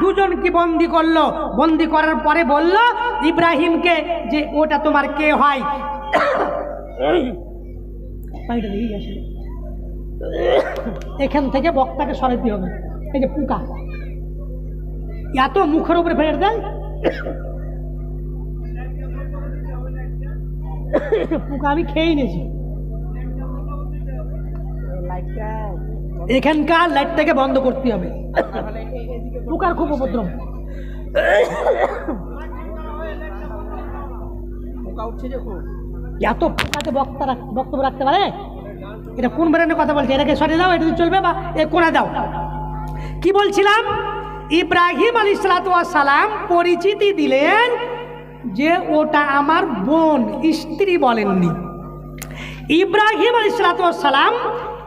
দুজনকে বন্দি করল। বন্দি করার পরে বলল, ইব্রাহিমকে যে ওটা তোমার কে হয়। এখান থেকে বক্তাকে সরাইতে হবে। এই যে পোকা। এত মুখের উপরে ফেলে দেয় পোকা আমি খেয়ে নিয়েছি। এখানকার লাইটটাকে বন্ধ করতে হবে। পোকার খুব উপদ্রব। এত পোকাতে বক্তা রাখ- বক্তব্য রাখতে পারে? এটা কোন ব্র্যান্ডের কথা বলছে? এটাকে সরিয়ে দাও এটা চলবে বা এ কোনা দাও। কি বলছিলাম? ইব্রাহিম আলী সালাম পরিচিতি দিলেন যে ওটা আমার বোন স্ত্রী বলেননি। ইব্রাহিম আলী সালাম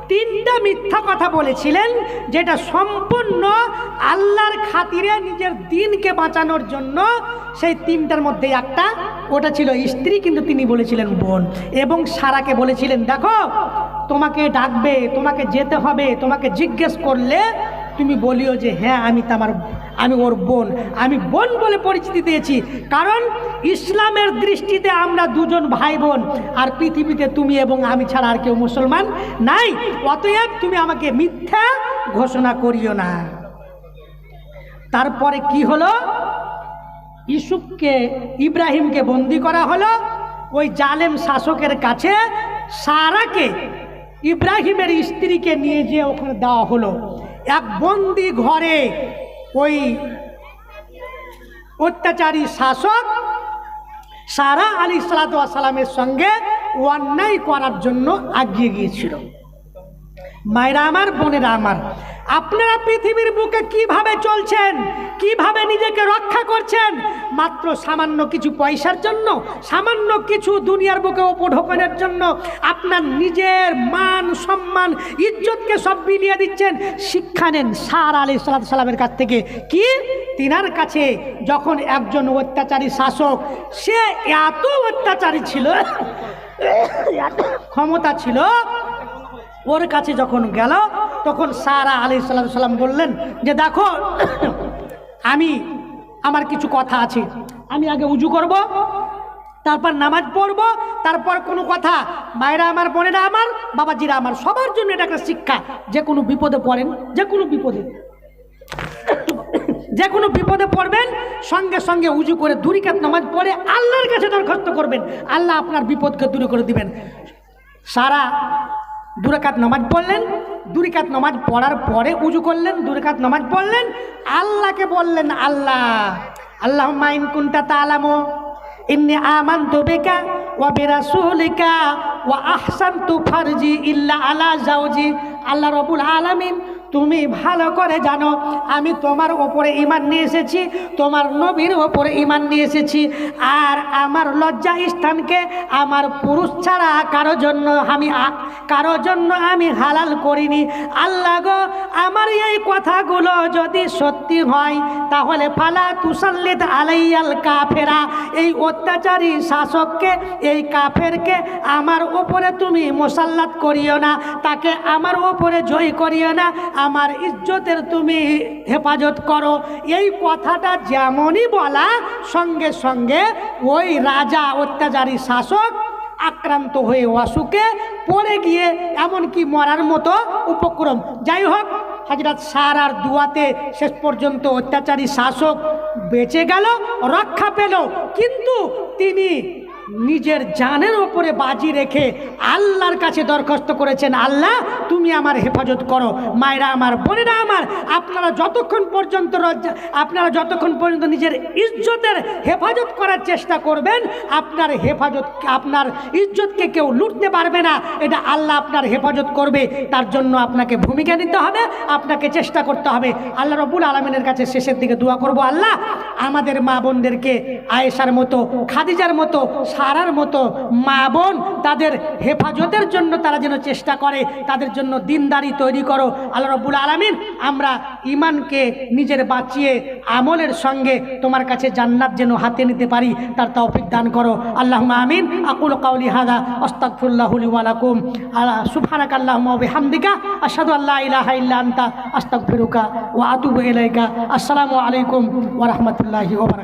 তিনটা মিথ্যা কথা বলেছিলেন, যেটা সম্পূর্ণ আল্লাহর খাতিরে নিজের দিনকে বাঁচানোর জন্য। সেই তিনটার মধ্যে একটা, ওটা ছিল স্ত্রী, কিন্তু তিনি বলেছিলেন বোন। এবং সারাকে বলেছিলেন, দেখো, তোমাকে ডাকবে, তোমাকে যেতে হবে, তোমাকে জিজ্ঞেস করলে তুমি বলিও যে হ্যাঁ আমি তোমার আমি ওর বোন, আমি বোন বলে পরিচিতি দিয়েছি। কারণ ইসলামের দৃষ্টিতে আমরা দুজন ভাই বোন আর পৃথিবীতে তুমি এবং আমি ছাড়া আর কেউ মুসলমান নাই। অতএব তুমি আমাকে মিথ্যা ঘোষণা করিও না। তারপরে কি হলো? ইসুফকে ইব্রাহিমকে বন্দি করা হলো। ওই জালেম শাসকের কাছে সারাকে, ইব্রাহিমের স্ত্রীকে নিয়ে যেয়ে ওখানে দেওয়া হলো। এক বন্দি ঘরে ওই অত্যাচারী শাসক সারা আলী সালাতামের সঙ্গে অন্যায় করার জন্য আগিয়ে গিয়েছিল। মায়েরা আমার, বোনেরা আমার, আপনারা পৃথিবীর বুকে কীভাবে চলছেন, কীভাবে নিজেকে রক্ষা করছেন, মাত্র সামান্য কিছু পয়সার জন্য, সামান্য কিছু দুনিয়ার বুকে উপঢোকনের জন্য আপনার নিজের মান, সম্মান, ইজ্জতকে সব বিলিয়ে দিচ্ছেন। শিক্ষা নেন সার আলী সাল্লাহ সাল্লামের কাছ থেকে। কি? তিনার কাছে যখন একজন অত্যাচারী শাসক, সে এত অত্যাচারী ছিল ক্ষমতা ছিল ওর কাছে যখন গেল, তখন সারা আলি সাল্লাম বললেন যে, দেখো, আমি, আমার কিছু কথা আছে। আমি আগে উজু করব, তারপর নামাজ পড়ব, তারপর কোনো কথা, মায়েরা আমার, বোনেরা আমার, বাবাজিরা আমার, সবার জন্য এটা একটা শিক্ষা। যে কোনো বিপদে পড়েন, যে কোনো বিপদে। যে কোনো বিপদে পড়বেন, সঙ্গে সঙ্গে উজু করে দুরিকাত নামাজ পড়ে আল্লাহর কাছে দরখাস্ত করবেন। আল্লাহ আপনার বিপদকে দূরে করে দিবেন। সারা দুরাকাত নামাজ পড়লেন, দুরিকাত নামাজ পড়ার পরে উজু করলেন, দুরিকাত নামাজ পড়লেন, আল্লাহকে বললেন, আল্লাহ আল্লাহ মাইন কুন্তা তালামো ইন্নি আমানতু বেকা ওয়া বিরাসুলিকা ওয়া আহসানতু ফারজি ইল্লা আলা জাওজি আল্লাহ রবুল আলামিন তুমি ভালো করে জানো, আমি তোমার ওপরে ইমান নিয়ে এসেছি, তোমার নবীর ওপরে ইমান নিয়ে এসেছি, আর আমার লজ্জা স্থানকে আমার পুরুষ ছাড়া কারও জন্য আমি কারও জন্য আমি হালাল করিনি। আল্লাহ গো, আমার এই কথাগুলো যদি সত্যি হয়, তাহলে ফালা তুসাল্লিত আলাইয়াল কাফেরা, এই অত্যাচারী শাসককে, এই কাফেরকে আমার ওপরে তুমি মোসাল্লাত করিও না, তাকে আমার ওপরে জয় করিও না আমার ইজ্জতের তুমি হেফাজত করো। এই কথাটা যেমনই বলা, সঙ্গে সঙ্গে ওই রাজা অত্যাচারী শাসক আক্রান্ত হয়ে অসুখে পড়ে গিয়ে এমনকি মরার মতো উপক্রম। যাই হোক হাজরাত সার আর দুয়াতে শেষ পর্যন্ত অত্যাচারী শাসক বেঁচে গেল, রক্ষা পেল। কিন্তু তিনি নিজের জানের ওপরে বাজি রেখে আল্লাহর কাছে দরখাস্ত করেছেন, আল্লাহ, তুমি আমার হেফাজত করো। মায়েরা আমার, বোনেরা আমার, আপনারা যতক্ষণ পর্যন্ত আপনারা যতক্ষণ পর্যন্ত নিজের ইজ্জতের হেফাজত করার চেষ্টা করবেন, আপনার হেফাজত, আপনার ইজ্জতকে কেউ লুটতে পারবে না। এটা আল্লাহ আপনার হেফাজত করবে। তার জন্য আপনাকে ভূমিকা নিতে হবে, আপনাকে চেষ্টা করতে হবে। আল্লাহ রবুল আলমিনের কাছে শেষের দিকে দোয়া করব, আল্লাহ, আমাদের মা বোনদেরকে আয়েশার মতো, খাদিজার মতো সারার মতো মা বোন তাদের হেফাজতের জন্য তারা যেন চেষ্টা করে, তাদের জন্য দিনদারি তৈরি করো। আল্লাহ রব্বুল আলমিন, আমরা ইমানকে নিজের বাঁচিয়ে আমলের সঙ্গে তোমার কাছে জান্নাত যেন হাতে নিতে পারি, তার তৌফিক দান করো। আল্লাহ আমিন। আকুল কাউলি হাদা আস্তাগফিরুল্লাহুলি ওয়ালাকুম আলা সুবহানাক আল্লাহুম্মা ওয়া বিহামদিকা, আশহাদু আল্লা ইলাহা আনতা, আস্তাগফিরুকা ওয়া আতুবু আসসালামু আলাইকুম ওয়া রাহমাতুল্লাহি ওয়া বারাকাতুহু।